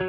Hi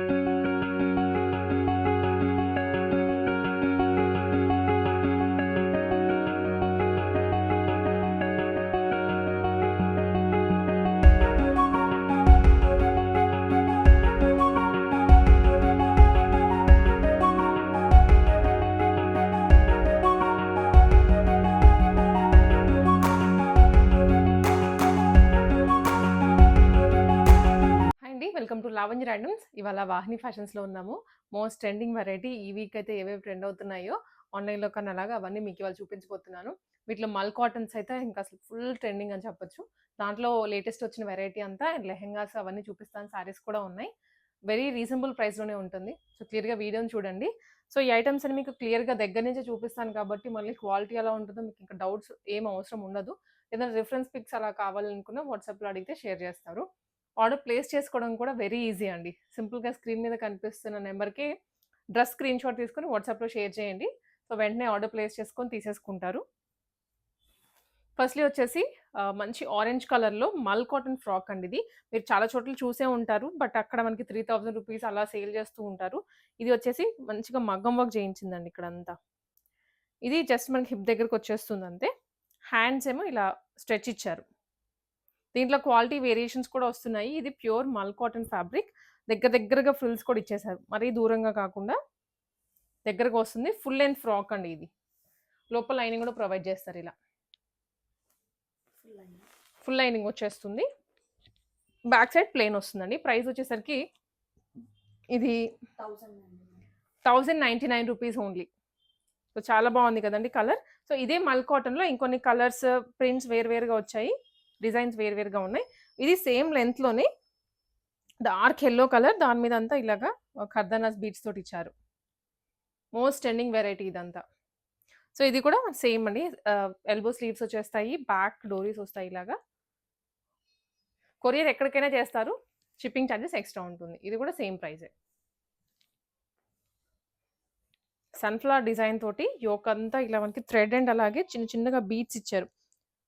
అండి welcome to Lavanya randoms. ఇవాళ వాహిని ఫ్యాషన్స్లో ఉన్నాము. మోస్ట్ ట్రెండింగ్ వెరైటీ ఈ వీక్ అయితే ఏవేవి ట్రెండ్ అవుతున్నాయో ఆన్లైన్లో కన్నా అలాగా అవన్నీ మీకు ఇవాళ చూపించబోతున్నాను. వీటిలో మల్ కాటన్స్ అయితే ఇంకా అసలు ఫుల్ ట్రెండింగ్ అని చెప్పొచ్చు. దాంట్లో లేటెస్ట్ వచ్చిన వెరైటీ అంతా లెహెంగాస్ అవన్నీ చూపిస్తాను. సారీస్ కూడా ఉన్నాయి. వెరీ రీజనబుల్ ప్రైస్లోనే ఉంటుంది. సో క్లియర్గా వీడియోని చూడండి. సో ఈ ఐటమ్స్ అని మీకు క్లియర్గా దగ్గర నుంచే చూపిస్తాను కాబట్టి మళ్ళీ క్వాలిటీ ఎలా ఉంటుందో మీకు ఇంకా డౌట్స్ ఏం అవసరం ఉండదు. ఏదైనా రిఫరెన్స్ పిక్స్ అలా కావాలనుకున్నా వాట్సాప్లో అడిగితే షేర్ చేస్తారు. ఆర్డర్ ప్లేస్ చేసుకోవడం కూడా వెరీ ఈజీ అండి. సింపుల్గా స్క్రీన్ మీద కనిపిస్తున్న నెంబర్కి డ్రెస్ స్క్రీన్ షాట్ తీసుకొని వాట్సాప్లో షేర్ చేయండి. సో వెంటనే ఆర్డర్ ప్లేస్ చేసుకొని తీసేసుకుంటారు. ఫస్ట్లీ వచ్చేసి మంచి ఆరెంజ్ కలర్లో మల్ కాటన్ ఫ్రాక్ అండి ఇది. మీరు చాలా చోట్ల చూసే ఉంటారు. బట్ అక్కడ మనకి త్రీ థౌజండ్ రూపీస్ అలా సేల్ చేస్తూ ఉంటారు. ఇది వచ్చేసి మంచిగా మగ్గం వర్క్ చేయించిందండి ఇక్కడ అంతా ఇది జస్ట్ మనకి హిప్ దగ్గరకు వచ్చేస్తుంది అంతే. హ్యాండ్స్ ఏమో ఇలా స్ట్రెచ్ ఇచ్చారు. దీంట్లో క్వాలిటీ వేరియేషన్స్ కూడా వస్తున్నాయి. ఇది ప్యూర్ మల్ కాటన్ ఫ్యాబ్రిక్. దగ్గర దగ్గరగా ఫ్రిల్స్ కూడా ఇచ్చేసారు మరీ దూరంగా కాకుండా దగ్గరకు వస్తుంది. ఫుల్ లెంత్ ఫ్రాక్ అండి ఇది. లోపల లైనింగ్ కూడా ప్రొవైడ్ చేస్తారు ఇలా. ఫుల్ లైనింగ్ వచ్చేస్తుంది. బ్యాక్ సైడ్ ప్లేన్ వస్తుందండి. ప్రైస్ వచ్చేసరికి ఇది thousand ninety nine rupees only. So చాలా బాగుంది కదండి కలర్. సో ఇదే మల్ కాటన్లో ఇంకొన్ని కలర్స్ ప్రింట్స్ వేరువేరుగా వచ్చాయి. డిజైన్స్ వేరువేరుగా ఉన్నాయి. ఇది సేమ్ లెంత్లోనే డార్క్ ఎల్లో కలర్. దాని మీద అంతా ఇలాగా ఖర్దనాస్ బీట్స్ తోటి ఇచ్చారు. మోస్ట్ ట్రెండింగ్ వెరైటీ ఇదంతా. సో ఇది కూడా సేమ్ అండి. ఎల్బో స్లీవ్స్ వచ్చేస్తాయి. బ్యాక్ డోరీస్ వస్తాయి ఇలాగా. కొరియర్ ఎక్కడికైనా చేస్తారు. షిప్పింగ్ ఛార్జెస్ ఎక్స్ట్రా ఉంటుంది. ఇది కూడా సేమ్ ప్రైజే సన్ఫ్లవర్ డిజైన్ తోటి యోక్ అంతా ఇలా మనకి థ్రెడ్ అండ్ అలాగే చిన్న చిన్నగా బీట్స్ ఇచ్చారు.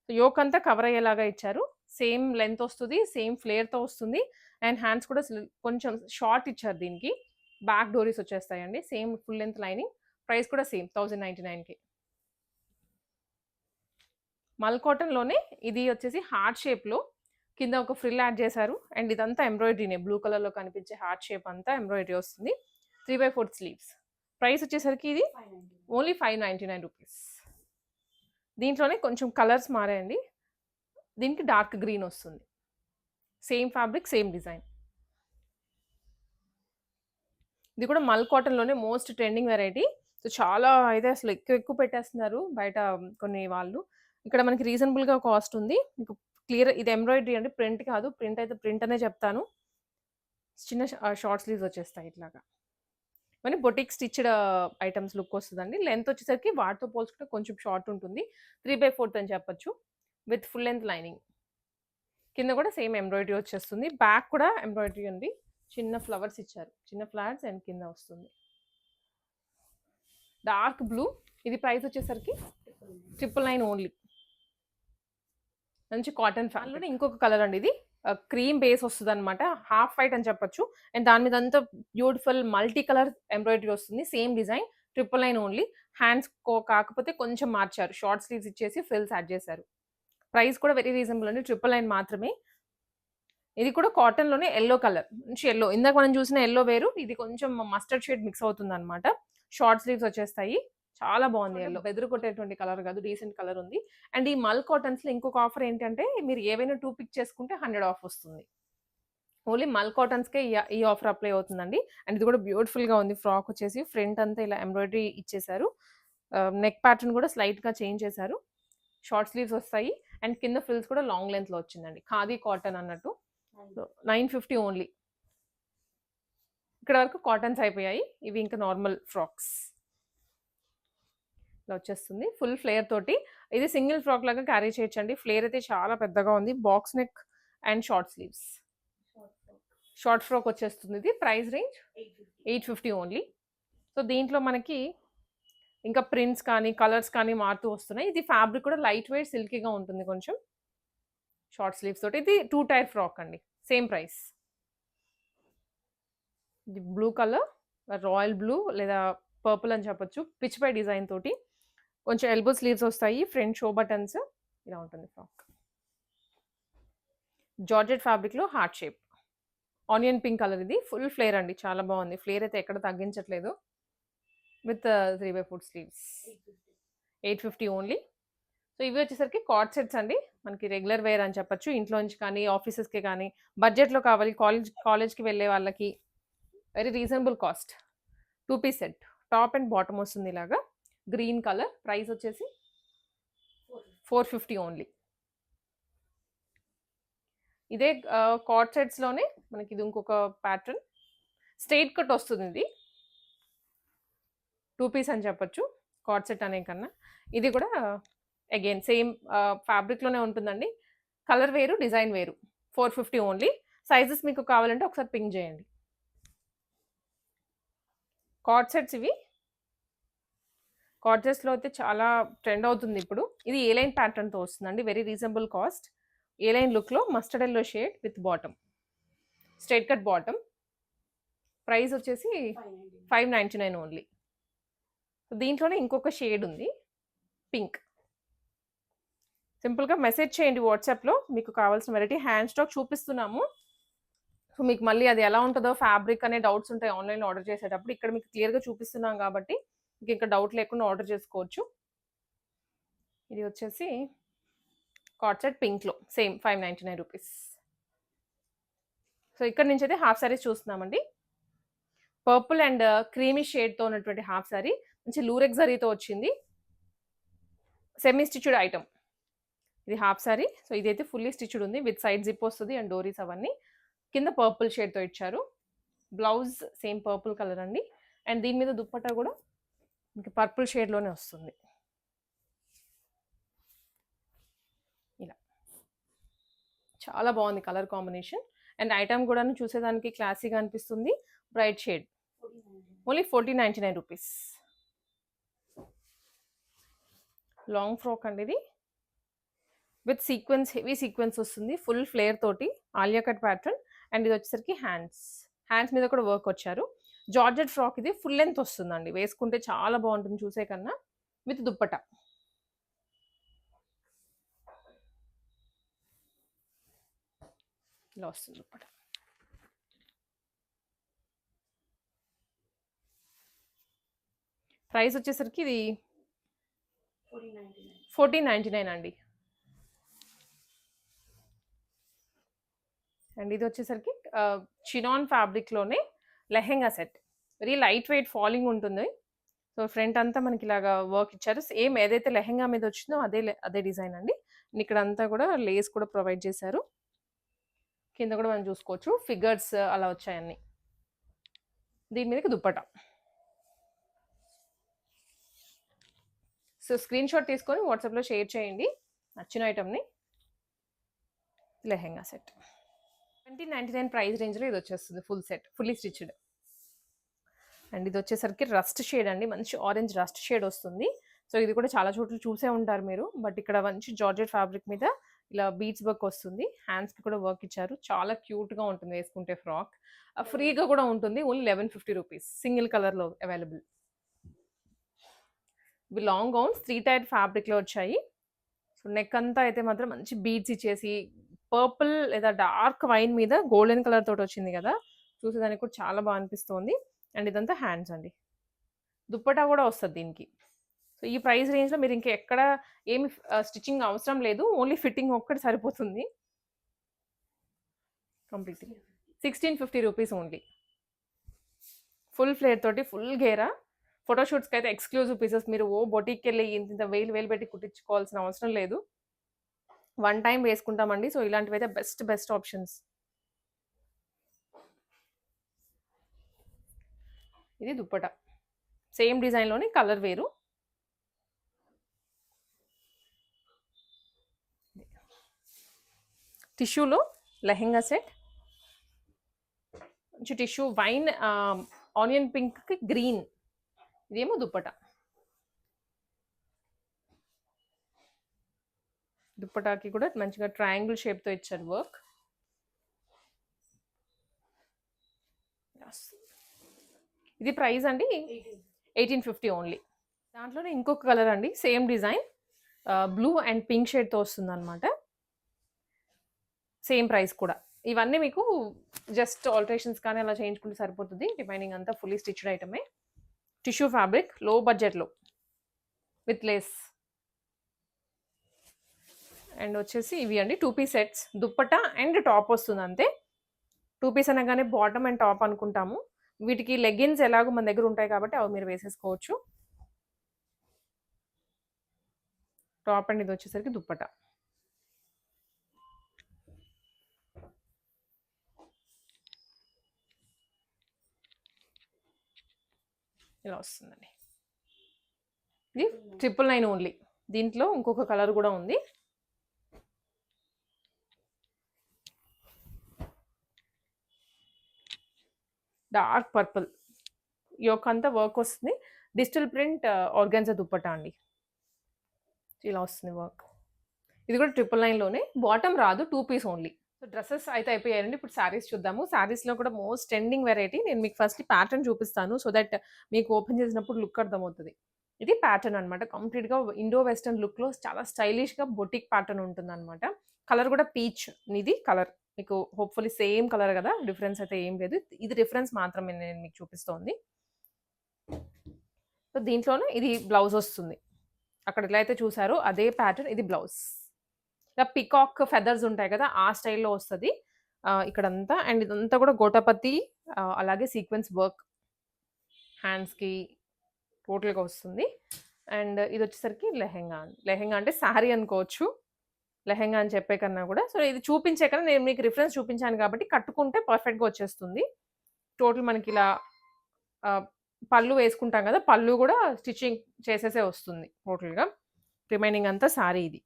యోక్ అంతా కవర్ అయ్యేలాగా ఇచ్చారు. సేమ్ లెంత్ వస్తుంది సేమ్ ఫ్లేర్తో వస్తుంది. అండ్ హ్యాండ్స్ కూడా కొంచెం షార్ట్ ఇచ్చారు దీనికి. బ్యాక్ డోరీస్ వచ్చేస్తాయండి. Same full length lining. Price కూడా సేమ్ థౌజండ్ నైంటీ నైన్కి. మల్ కాటన్లోనే ఇది వచ్చేసి హార్ట్ షేప్లో కింద ఒక ఫ్రిల్ యాడ్ చేశారు. అండ్ ఇదంతా ఎంబ్రాయిడరీనే. బ్లూ కలర్లో కనిపించే హార్ట్ షేప్ అంతా ఎంబ్రాయిడరీ వస్తుంది. Three by fourth sleeves. Price వచ్చేసరికి ఇది only five ninety nine rupees. దీంట్లోనే కొంచెం కలర్స్ మారాయండి. దీనికి డార్క్ గ్రీన్ వస్తుంది. Same fabric same design. ఇది కూడా మల్ కాటన్లోనే మోస్ట్ ట్రెండింగ్ వెరైటీ. సో చాలా అయితే అసలు ఎక్కువ ఎక్కువ పెట్టేస్తున్నారు బయట కొన్ని వాళ్ళు. ఇక్కడ మనకి రీజనబుల్గా కాస్ట్ ఉంది. మీకు క్లియర్ ఇది ఎంబ్రాయిడరీ అంటే ప్రింట్ కాదు. ప్రింట్ అయితే ప్రింట్ అనే చెప్తాను. చిన్న షార్ట్ స్లీవ్స్ వచ్చేస్తాయి ఇట్లాగా. మరి బొటిక్ స్టిచ్డ్ ఐటమ్స్ లుక్ వస్తుందండి. లెంత్ వచ్చేసరికి వాటితో పోల్చుకుంటే కొంచెం షార్ట్ ఉంటుంది. త్రీ బై ఫోర్త్ అని చెప్పొచ్చు. With full length lining. కింద కూడా సేమ్ ఎంబ్రాయిడరీ వచ్చేస్తుంది. బ్యాక్ కూడా ఎంబ్రాయిడరీ ఉంది చిన్న ఫ్లవర్స్ ఇచ్చారు. చిన్న ఫ్లవర్స్ అండ్ కింద వస్తుంది. Dark blue. ఇది ప్రైస్ వచ్చేసరికి ట్రిపుల్ నైన్ ఓన్లీ. మంచి కాటన్ ఫ్యాన్లోనే ఇంకొక కలర్ అండి ఇది. క్రీమ్ బేస్ వస్తుంది అనమాట హాఫ్ వైట్ అని చెప్పొచ్చు. అండ్ దాని మీద అంతా బ్యూటిఫుల్ మల్టీ కలర్ ఎంబ్రాయిడరీ వస్తుంది same design triple nine only hands కాకపోతే కొంచెం మార్చారు. షార్ట్ స్లీవ్స్ ఇచ్చేసి ఫ్రిల్స్ యాడ్ చేశారు. ప్రైస్ కూడా వెరీ రీజనబుల్ అండి. ట్రిపుల్ నైన్ మాత్రమే. ఇది కూడా కాటన్లోనే ఎల్లో కలర్ మంచి ఎల్లో ఇందాక మనం చూసిన ఎల్లో వేరు. ఇది కొంచెం మస్టర్డ్ షేడ్ మిక్స్ అవుతుంది అనమాట షార్ట్ స్లీవ్స్ వచ్చేస్తాయి. చాలా బాగుంది ఎల్లో బెదురు కొట్టేటువంటి కలర్ కాదు డీసెంట్ కలర్ ఉంది. అండ్ ఈ మల్ కాటన్స్లో ఇంకొక ఆఫర్ ఏంటంటే మీరు ఏవైనా టూ పిక్ చేసుకుంటే హండ్రెడ్ ఆఫ్ వస్తుంది. ఓన్లీ మల్ కాటన్స్కే ఈ ఈ ఆఫర్ అప్లై అవుతుందండి. అండ్ ఇది కూడా beautiful గా ఉంది. ఫ్రాక్ వచ్చేసి ఫ్రంట్ అంతా ఇలా ఎంబ్రాయిడరీ ఇచ్చేసారు. నెక్ ప్యాటర్న్ కూడా slight గా చేంజ్ చేశారు. షార్ట్ స్లీవ్స్ వస్తాయి. అండ్ కింద ఫ్రిల్స్ కూడా లాంగ్ లెంత్లో వచ్చిందండి. ఖాదీ కాటన్ అన్నట్టు. Nine fifty only. ఇక్కడ వరకు కాటన్స్ అయిపోయాయి. ఇవి ఇంకా నార్మల్ ఫ్రాక్స్. ఇలా వచ్చేస్తుంది. ఫుల్ ఫ్లేయర్ తోటి. ఇది సింగిల్ ఫ్రాక్ లాగా క్యారీ చేయొచ్చండి. ఫ్లేర్ అయితే చాలా పెద్దగా ఉంది. Box neck and short sleeves. Short frock వచ్చేస్తుంది ఇది. Price range eight fifty only. So దీంట్లో మనకి ఇంకా ప్రింట్స్ కానీ కలర్స్ కానీ మారుతూ వస్తున్నాయి. ఇది ఫ్యాబ్రిక్ కూడా లైట్ వెయిట్ సిల్కీగా ఉంటుంది కొంచెం. షార్ట్ స్లీవ్స్ తోటి. ఇది టూ టైర్ ఫ్రాక్ అండి. Same price. ఇది బ్లూ కలర్ రాయల్ బ్లూ లేదా పర్పుల్ అని చెప్పొచ్చు. పిచ్ పై డిజైన్ తోటి. కొంచెం ఎల్బో స్లీవ్స్ వస్తాయి ఫ్రంట్ షో బటన్స్ ఇలా ఉంటుంది ఫ్రాక్ జార్జెట్ ఫ్యాబ్రిక్లో heart shape onion pink colour ఇది. ఫుల్ ఫ్లేర్ అండి. చాలా బాగుంది. ఫ్లేర్ అయితే ఎక్కడ తగ్గించట్లేదు. With three by four sleeves eight fifty only so ఇవి వచ్చేసరికి కార్డ్ సెట్స్ అండి. మనకి రెగ్యులర్ వేర్ అని చెప్పచ్చు. ఇంట్లోంచి కానీ ఆఫీసెస్కి కానీ బడ్జెట్లో కావాలి కాలేజ్ కాలేజ్కి వెళ్ళే వాళ్ళకి very reasonable cost two piece set top and bottom వస్తుంది ఇలాగా. Green colour. ప్రైస్ వచ్చేసి ఫోర్ ఫిఫ్టీ. ఓన్లీ. ఇదే కార్డ్ సెట్స్లోనే మనకి ఇది ఇంకొక ప్యాటర్న్ స్ట్రైట్ కట్ వస్తుంది ఇది. టూ పీస్ అని చెప్పొచ్చు కార్డ్ సెట్ అనే కన్నా. ఇది కూడా అగైన్ సేమ్ ఫ్యాబ్రిక్లోనే ఉంటుందండి. కలర్ వేరు డిజైన్ వేరు. Four fifty only. సైజెస్ మీకు కావాలంటే ఒకసారి పింక్ చేయండి. కార్డ్ సెట్స్ ఇవి కార్జెస్లో అయితే చాలా ట్రెండ్ అవుతుంది ఇప్పుడు. ఇది ఏ లైన్ ప్యాటర్న్తో వస్తుందండి? Very reasonable cost. A line లుక్లో? Mustard yellow shade with bottom. Straight cut bottom. Price వచ్చేసి ఫైవ్ నైంటీ నైన్ ఓన్లీ. దీంట్లోనే ఇంకొక షేడ్ ఉంది. పింక్. సింపుల్గా మెసేజ్ చేయండి వాట్సాప్లో. మీకు కావాల్సిన వెరైటీ హ్యాండ్ స్టాక్ చూపిస్తున్నాము. సో మీకు మళ్ళీ అది ఎలా ఉంటుందో ఫ్యాబ్రిక్ అనే డౌట్స్ ఉంటాయి ఆన్లైన్లో ఆర్డర్ చేసేటప్పుడు. ఇక్కడ మీకు క్లియర్గా చూపిస్తున్నాం కాబట్టి ఇంకా డౌట్ లేకుండా ఆర్డర్ చేసుకోవచ్చు. ఇది వచ్చేసి cord set పింక్లో same five ninety nine rupees so ఇక్కడ నుంచి అయితే హాఫ్ శారీస్ చూస్తున్నామండి. పర్పుల్ అండ్ క్రీమీ షేడ్తో ఉన్నటువంటి హాఫ్ సారీ మంచి లూరెక్ జరీతో వచ్చింది. సెమీ స్టిచ్డ్ ఐటమ్ ఇది హాఫ్ శారీ సో ఇదైతే ఫుల్లీ స్టిచ్డ్ ఉంది. విత్ సైడ్ జిప్ వస్తుంది అండ్ డోరీస్ అవన్నీ. కింద పర్పుల్ షేడ్తో ఇచ్చారు. బ్లౌజ్ సేమ్ పర్పుల్ కలర్ అండి. అండ్ దీని మీద దుప్పట్టా కూడా మీకు పర్పుల్ షేడ్లోనే వస్తుంది. ఇలా. చాలా బాగుంది కలర్ కాంబినేషన్. అండ్ ఐటమ్ కూడా చూసేదానికి క్లాసీగా అనిపిస్తుంది. Bright shade. Only forty ninety nine rupees. Long frock అండి ఇది. విత్ సీక్వెన్స్ హెవీ సీక్వెన్స్ వస్తుంది. ఫుల్ ఫ్లేర్ తోటి ఆలియా కట్ ప్యాటర్న్. అండ్ ఇది వచ్చేసరికి హ్యాండ్స్. హ్యాండ్స్ మీద కూడా వర్క్ వచ్చారు. జార్జెట్ ఫ్రాక్ ఇది ఫుల్ లెంత్ వస్తుందండి. వేసుకుంటే చాలా బాగుంటుంది చూసే కన్నా విత్ దుప్పట. ఇలా వస్తుంది దుప్పట. ప్రైస్ వచ్చేసరికి ఇది ఫోర్టీన్ నైంటీ నైన్ అండి. అండ్ ఇది వచ్చేసరికి chinon ఫ్యాబ్రిక్లోనే lehenga set. Very light weight falling ఉంటుంది. సో ఫ్రంట్ అంతా మనకి ఇలాగా వర్క్ ఇచ్చారు. సేమ్ ఏదైతే లెహెంగా మీద వచ్చిందో అదే అదే డిజైన్ అండి. ఇక్కడ అంతా కూడా లేస్ కూడా ప్రొవైడ్ చేశారు. కింద కూడా మనం చూసుకోవచ్చు. ఫిగర్స్ అలా వచ్చాయన్నీ. దీని మీదకి దుప్పట. సో స్క్రీన్ షాట్ తీసుకొని వాట్సాప్లో షేర్ చేయండి. నచ్చిన ఐటమ్ని lehenga set. Twenty ninety nine price రేంజ్లో ఇది వచ్చేస్తుంది full set fully stitched and ఇది వచ్చేసరికి రస్ట్ షేడ్ అండి మంచి ఆరెంజ్ రస్ట్ షేడ్ వస్తుంది. సో ఇది కూడా చాలా చోట్ల చూసే ఉంటారు మీరు బట్ ఇక్కడ మంచి జార్జెట్ ఫ్యాబ్రిక్ మీద ఇలా బీట్స్ వర్క్ వస్తుంది. హ్యాండ్స్కి కూడా వర్క్ ఇచ్చారు. చాలా క్యూట్గా ఉంటుంది వేసుకుంటే ఫ్రాక్ ఫ్రీగా uh, కూడా ఉంటుంది only eleven fifty rupees single కలర్లో అవైలబుల్ ఇవి లాంగ్ గౌన్స్ త్రీ టైర్ ఫ్యాబ్రిక్లో వచ్చాయి. సో నెక్ అంతా అయితే మాత్రం మంచి బీట్స్ ఇచ్చేసి పర్పుల్ లేదా డార్క్ వైన్ మీద గోల్డెన్ కలర్ తోటి వచ్చింది కదా చూసేదానికి కూడా చాలా బాగా అనిపిస్తుంది. అండ్ ఇదంతా హ్యాండ్స్ అండి. దుప్పటా కూడా వస్తుంది దీనికి. సో ఈ ప్రైస్ రేంజ్లో మీరు ఇంకా ఎక్కడ ఏమి స్టిచ్చింగ్ అవసరం లేదు. ఓన్లీ ఫిట్టింగ్ ఒక్కటి సరిపోతుంది. Complete sixteen fifty rupees only. Full flare తోటి ఫుల్ గేరా. ఫోటోషూట్స్కి అయితే ఎక్స్క్లూజివ్ పీసెస్. మీరు ఓ బొటిక్కి వెళ్ళి ఇంత వేలు వేలు పెట్టి కుట్టించుకోవాల్సిన అవసరం లేదు. One time వేసుకుంటామండి. సో ఇలాంటివి అయితే బెస్ట్ బెస్ట్ ఆప్షన్స్. ఇది దుప్పట. సేమ్ డిజైన్లోని కలర్ వేరు. టిష్యూలో lehenga set. Tissue wine onion పింక్కి గ్రీన్. ఇదేమో దుప్పట. దుప్పటాకి కూడా మంచిగా ట్రయాంగిల్ షేప్తో ఇచ్చారు వర్క్. ఇది ప్రైస్ అండి ఎయిటీన్ ఫిఫ్టీ ఓన్లీ. దాంట్లోనే ఇంకొక కలర్ అండి same design. Blue and pink షేడ్తో వస్తుంది అనమాట సేమ్ ప్రైస్ కూడా. ఇవన్నీ మీకు జస్ట్ ఆల్టరేషన్స్ కానీ అలా చేయించుకుంటే సరిపోతుంది. రిమైనింగ్ అంతా ఫుల్లీ స్టిచ్డ్ ఐటమే. టిష్యూ ఫ్యాబ్రిక్లో బడ్జెట్లో. With lace. అండ్ వచ్చేసి ఇవి అండి two piece sets. Dupatta and top వస్తుంది అంతే. టూ పీస్ అనగానే బాటమ్ అండ్ టాప్ అనుకుంటాము. వీటికి లెగ్గిన్స్ ఎలాగో మన దగ్గర ఉంటాయి కాబట్టి అవి మీరు వేసేసుకోవచ్చు. టాప్ అండ్ ఇది వచ్చేసరికి దుప్పట. ఇలా వస్తుందండి. ఇది ట్రిపుల్ నైన్ ఓన్లీ దీంట్లో ఇంకొక కలర్ కూడా ఉంది. Dark purple. యొక్క అంతా వర్క్ వస్తుంది. Digital print uh, organza dupatta అండి. ఇలా వస్తుంది వర్క్. ఇది కూడా ట్రిపుల్ నైన్లోనే బాటమ్ రాదు two piece only. So dresses అయితే అయిపోయారండి ఇప్పుడు శారీస్ చూద్దాము. శారీస్లో కూడా మోస్ట్ ట్రెండింగ్ వెరైటీ. నేను మీకు ఫస్ట్ ప్యాటర్న్ చూపిస్తాను. సో దట్ మీకు ఓపెన్ చేసినప్పుడు లుక్ అర్థమవుతుంది. ఇది ప్యాటర్న్ అనమాట కంప్లీట్గా ఇండో వెస్టర్న్ లుక్లో చాలా స్టైలిష్గా బొటిక్ ప్యాటర్న్ ఉంటుంది అనమాట కలర్ కూడా పీచ్. ఇది కలర్. మీకు హోప్ఫుల్లీ సేమ్ కలర్ కదా డిఫరెన్స్ అయితే ఏం లేదు. ఇది డిఫరెన్స్ మాత్రమే నేను మీకు చూపిస్తోంది. సో దీంట్లోనే ఇది బ్లౌజ్ వస్తుంది. అక్కడ ఎలా అయితే చూసారో అదే ప్యాటర్న్ ఇది బ్లౌజ్ ఇలా పికాక్ ఫెదర్స్ ఉంటాయి కదా ఆ స్టైల్లో వస్తుంది. ఇక్కడంతా అండ్ ఇదంతా కూడా గోటపతి అలాగే సీక్వెన్స్ వర్క్ హ్యాండ్స్కి టోటల్గా వస్తుంది. అండ్ ఇది వచ్చేసరికి లెహెంగా లెహెంగా అంటే శారీ అనుకోవచ్చు. లెహెంగా అని చెప్పే కన్నా కూడా. సో ఇది చూపించే కన్నా నేను మీకు రిఫరెన్స్ చూపించాను కాబట్టి కట్టుకుంటే పర్ఫెక్ట్గా వచ్చేస్తుంది. టోటల్ మనకి ఇలా పళ్ళు వేసుకుంటాం కదా పళ్ళు కూడా స్టిచ్చింగ్ చేసేసే వస్తుంది టోటల్గా. రిమైనింగ్ అంతా శారీ ఇది.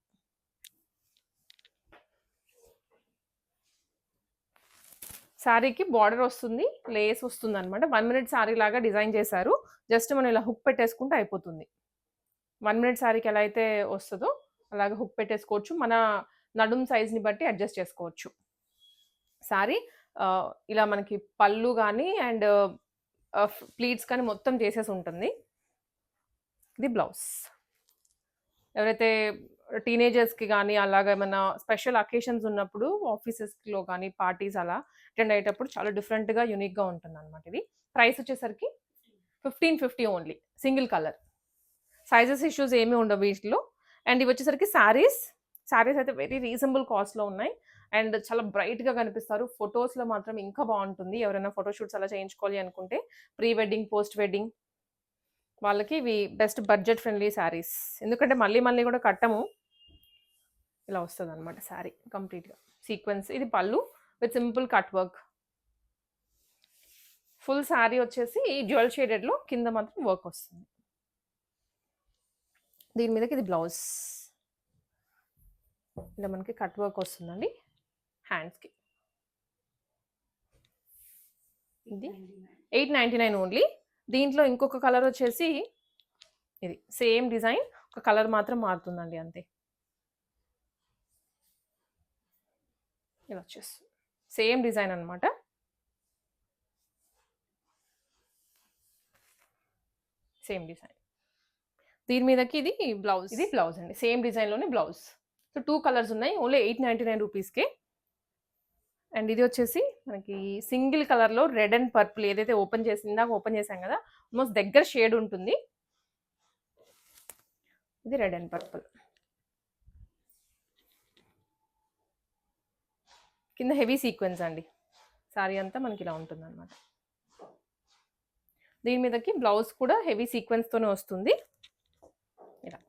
శారీకి బార్డర్ వస్తుంది లేస్ వస్తుంది అనమాట వన్ మినిట్ శారీ లాగా డిజైన్ చేశారు. జస్ట్ మనం ఇలా హుక్ పెట్టేసుకుంటే అయిపోతుంది. వన్ మినిట్ శారీకి ఎలా అయితే వస్తుందో అలాగే హుక్ పెట్టేసుకోవచ్చు. మన నడుం సైజ్ని బట్టి అడ్జస్ట్ చేసుకోవచ్చు. సారీ ఇలా మనకి పళ్ళు కానీ అండ్ ప్లీట్స్ కానీ మొత్తం చేసేసి ఉంటుంది. ఇది బ్లౌజ్. ఎవరైతే టీనేజర్స్కి కానీ అలాగ ఏమైనా స్పెషల్ అకేషన్స్ ఉన్నప్పుడు ఆఫీసెస్లో కానీ పార్టీస్ అలా అటెండ్ అయ్యేటప్పుడు చాలా డిఫరెంట్గా యూనిక్గా ఉంటుంది అనమాట ఇది. ప్రైస్ వచ్చేసరికి fifteen fifty only. Single colour. Sizes issues ఏమీ ఉండవు వీటిలో. అండ్ ఇవి వచ్చేసరికి శారీస్ శారీస్ అయితే వెరీ రీజనబుల్ కాస్ట్లో ఉన్నాయి. అండ్ చాలా బ్రైట్గా కనిపిస్తారు. ఫొటోస్లో మాత్రం ఇంకా బాగుంటుంది. ఎవరైనా ఫోటోషూట్స్ అలా చేయించుకోవాలి అనుకుంటే ప్రీ వెడ్డింగ్ పోస్ట్ వెడ్డింగ్ వాళ్ళకి ఇవి బెస్ట్ బడ్జెట్ ఫ్రెండ్లీ శారీస్ ఎందుకంటే మళ్ళీ మళ్ళీ కూడా కట్టము. ఇలా వస్తుంది అనమాట శారీ కంప్లీట్గా. సీక్వెన్స్. ఇది పళ్ళు with simple cut work. Full sari వచ్చేసి జ్యువెల్ షేడెడ్లో కింద మాత్రం వర్క్ వస్తుంది. దీని మీదకి ఇది బ్లౌజ్. ఇలా మనకి కట్ వర్క్ వస్తుందండి. హ్యాండ్స్కి ఇది ఎయిట్ నైంటీ నైన్ ఓన్లీ. దీంట్లో ఇంకొక కలర్ వచ్చేసి ఇది సేమ్ డిజైన్ ఒక కలర్ మాత్రం మారుతుందండి అంతే. ఇలా వచ్చేస్తుంది. సేమ్ డిజైన్ అనమాట సేమ్ డిజైన్. దీని మీదకి ఇది బ్లౌజ్. ఇది బ్లౌజ్ అండి. సేమ్ డిజైన్లోనే బ్లౌజ్. సో టూ కలర్స్ ఉన్నాయి. ఓన్లీ ఎయిట్ నైంటీ నైన్ రూపీస్కి. అండ్ ఇది వచ్చేసి మనకి సింగిల్ కలర్లో రెడ్ అండ్ పర్పుల్ ఏదైతే ఓపెన్ చేసిందాక ఓపెన్ చేసాం కదా ఆల్మోస్ట్ దగ్గర షేడ్ ఉంటుంది. ఇది రెడ్ అండ్ పర్పుల్. కింద హెవీ సీక్వెన్స్ అండి. సారీ అంతా మనకి ఇలా ఉంటుంది అనమాట దీని మీదకి బ్లౌజ్ కూడా హెవీ సీక్వెన్స్తోనే వస్తుంది ఇలా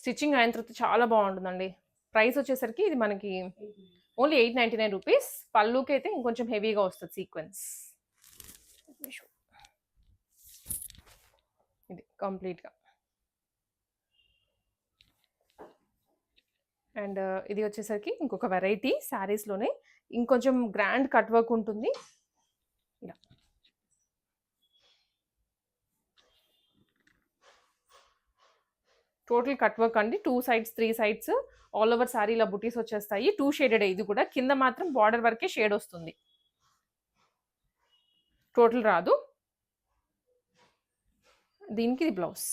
స్టిచ్చింగ్ అయిన తర్వాత చాలా బాగుంటుందండి. ప్రైస్ వచ్చేసరికి ఇది మనకి only eight ninety nine rupees. పళ్ళుకి అయితే ఇంకొంచెం హెవీగా వస్తుంది సీక్వెన్స్. ఇది కంప్లీట్గా. అండ్ ఇది వచ్చేసరికి ఇంకొక వెరైటీ శారీస్లోనే ఇంకొంచెం గ్రాండ్ కట్ వర్క్ ఉంటుంది ఇలా టోటల్ కట్ వర్క్ అండి. Two sides three sides all over sari ఇలా బుటీస్ వచ్చేస్తాయి. టూ షేడెడ్ ఇది కూడా. కింద మాత్రం బార్డర్ వరకే షేడ్ వస్తుంది. టోటల్ రాదు. దీనికి ఇది బ్లౌజ్.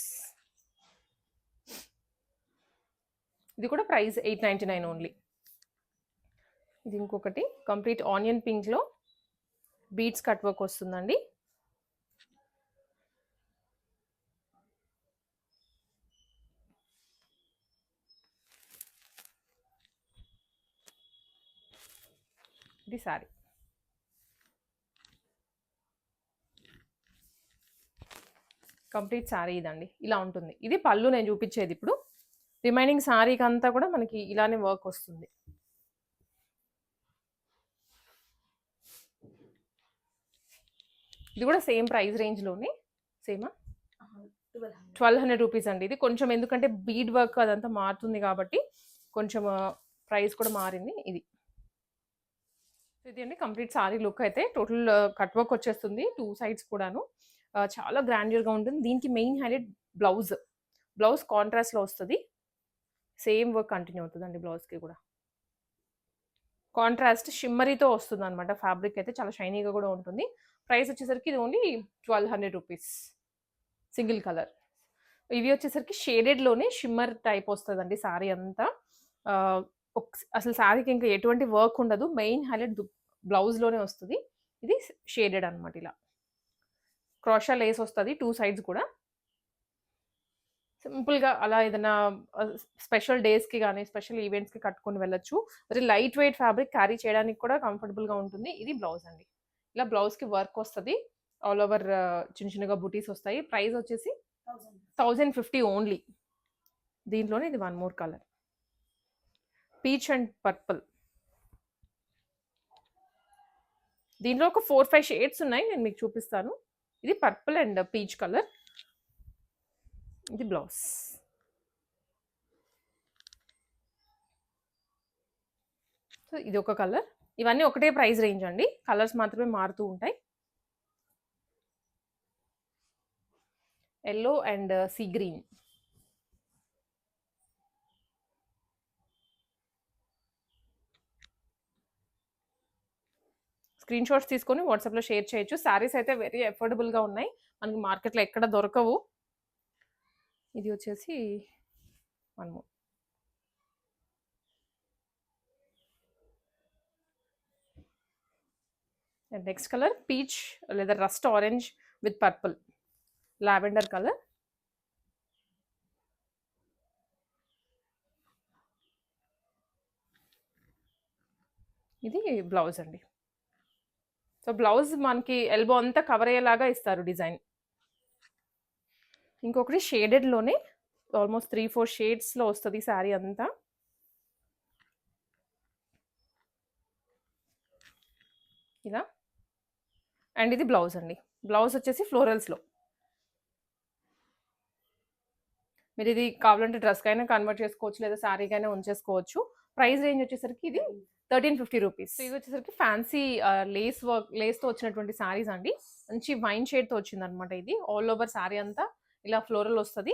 ఇది కూడా price eight ninety nine only. ఇది ఇంకొకటి. కంప్లీట్ ఆనియన్ పింక్లో బీట్స్ కట్ వర్క్ వస్తుందండి. ఇది సారీ కంప్లీట్ శారీ ఇదండి. ఇలా ఉంటుంది. ఇది పళ్ళు నేను చూపించేది ఇప్పుడు. రిమైనింగ్ శారీకి అంతా కూడా మనకి ఇలానే వర్క్ వస్తుంది. ఇది కూడా సేమ్ ప్రైస్ రేంజ్లోనే సేమా ట్వెల్వ్ హండ్రెడ్ రూపీస్ అండి. ఇది కొంచెం ఎందుకంటే బీడ్ వర్క్ అదంతా మారుతుంది కాబట్టి కొంచెం ప్రైస్ కూడా మారింది ఇది. ఇది అండి కంప్లీట్ సారీ లుక్ అయితే. టోటల్ కట్ వర్క్ వచ్చేస్తుంది టూ సైడ్స్ కూడాను. చాలా గ్రాండ్యూర్గా ఉంటుంది. దీనికి మెయిన్ హైలైట్ బ్లౌజ్. బ్లౌజ్ కాంట్రాస్ట్లో వస్తుంది. సేమ్ వర్క్ కంటిన్యూ అవుతుందండి బ్లౌజ్కి కూడా. కాంట్రాస్ట్ షిమ్మరీతో వస్తుంది అనమాట ఫ్యాబ్రిక్ అయితే చాలా షైనీగా కూడా ఉంటుంది. ప్రైస్ వచ్చేసరికి ఇది only twelve hundred rupees. Single colour. ఇవి వచ్చేసరికి షేడెడ్లోనే షిమ్మర్ టైప్ వస్తుందండి సారీ అంతా. అసలు సారీకి ఇంకా ఎటువంటి వర్క్ ఉండదు. మెయిన్ హైలైట్ బ్లౌజ్లోనే వస్తుంది. ఇది షేడెడ్ అనమాట ఇలా. క్రోషా లేస్ వస్తుంది టూ సైడ్స్ కూడా. సింపుల్గా అలా ఏదైనా స్పెషల్ డేస్కి కానీ స్పెషల్ ఈవెంట్స్కి కట్టుకొని వెళ్ళొచ్చు. మరి లైట్ వెయిట్ ఫ్యాబ్రిక్ క్యారీ చేయడానికి కూడా కంఫర్టబుల్గా ఉంటుంది. ఇది బ్లౌజ్ అండి. ఇలా బ్లౌజ్కి వర్క్ వస్తుంది. ఆల్ ఓవర్ చిన్న చిన్నగా బుటీస్ వస్తాయి. ప్రైస్ వచ్చేసి థౌజండ్ ఫిఫ్టీ ఓన్లీ. దీంట్లోనే ఇది one more colour. Peach and purple. దీనిలో ఒక ఫోర్ ఫైవ్ షేడ్స్ ఉన్నాయి నేను మీకు చూపిస్తాను. ఇది పర్పుల్ అండ్ పీచ్ కలర్. ఇది బ్లౌజ్. సో ఇది ఒక కలర్. ఇవన్నీ ఒకటే ప్రైస్ రేంజ్ అండి. కలర్స్ మాత్రమే మారుతూ ఉంటాయి. Yellow and sea green. Screen shots తీసుకొని వాట్సాప్లో షేర్ చేయొచ్చు. శారీస్ అయితే వెరీ అఫోర్డబుల్గా ఉన్నాయి. మనకి మార్కెట్లో ఎక్కడ దొరకవు. ఇది వచ్చేసి మనము నెక్స్ట్ కలర్ పీచ్ లేదా rust orange with purple. Lavender colour. ఇది బ్లౌజ్ అండి. సో బ్లౌజ్ మనకి ఎల్బో అంతా కవర్ అయ్యేలాగా ఇస్తారు డిజైన్. ఇంకొకటి షేడెడ్లోనే ఆల్మోస్ట్ త్రీ ఫోర్ షేడ్స్లో వస్తుంది శారీ అంతా. ఇలా. అండ్ ఇది బ్లౌజ్ అండి. బ్లౌజ్ వచ్చేసి ఫ్లోరల్స్లో. మీరు ఇది కావాలంటే డ్రెస్కైనా కన్వర్ట్ చేసుకోవచ్చు లేదా శారీకైనా ఉంచేసుకోవచ్చు. ప్రైస్ రేంజ్ వచ్చేసరికి ఇది థర్టీన్ ఫిఫ్టీ రూపీస్. ఇది వచ్చేసరికి ఫ్యాన్సీ లేస్ వర్క్ లేస్తో వచ్చినటువంటి శారీస్ అండి. మంచి వైన్ షేడ్తో వచ్చింది అనమాట ఇది. ఆల్ ఓవర్ శారీ అంతా ఇలా ఫ్లోరల్ వస్తుంది.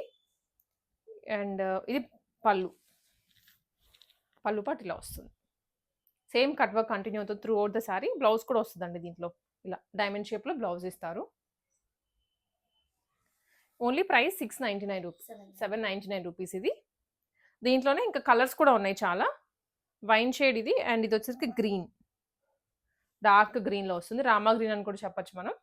అండ్ ఇది పళ్ళు. పళ్ళు పాటు ఇలా వస్తుంది. సేమ్ కట్ వర్క్ కంటిన్యూ అవుతుంది throughout the sari blouse కూడా వస్తుందండి దీంట్లో. ఇలా డైమండ్ షేప్లో బ్లౌజ్ ఇస్తారు. Only price six ninety nine rupees seven ninety nine rupees ఇది. దీంట్లోనే ఇంకా కలర్స్ కూడా ఉన్నాయి చాలా. వైన్ షేడ్ ఇది అండ్ ఇది వచ్చేసరికి గ్రీన్. డార్క్ గ్రీన్లో వస్తుంది. రామా గ్రీన్ అని కూడా చెప్పొచ్చు మనం.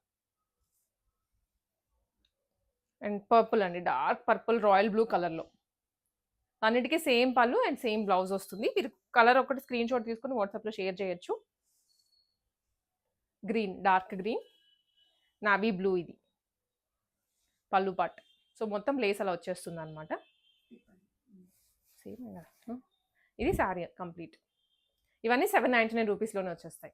అండ్ పర్పుల్ అండి. డార్క్ పర్పుల్ రాయల్ బ్లూ కలర్లో. అన్నిటికీ సేమ్ పళ్ళు అండ్ సేమ్ బ్లౌజ్ వస్తుంది. మీరు కలర్ ఒకటి స్క్రీన్ షాట్ తీసుకొని వాట్సాప్లో షేర్ చేయొచ్చు. Green dark green. Navy blue ఇది. పళ్ళు పాట్ సో మొత్తం లేస్ అలా వచ్చేస్తుంది అనమాట సేమ్ కదా ఇది శారీ కంప్లీట్. ఇవన్నీ సెవెన్ నైంటీ నైన్ రూపీస్లోనే వచ్చేస్తాయి.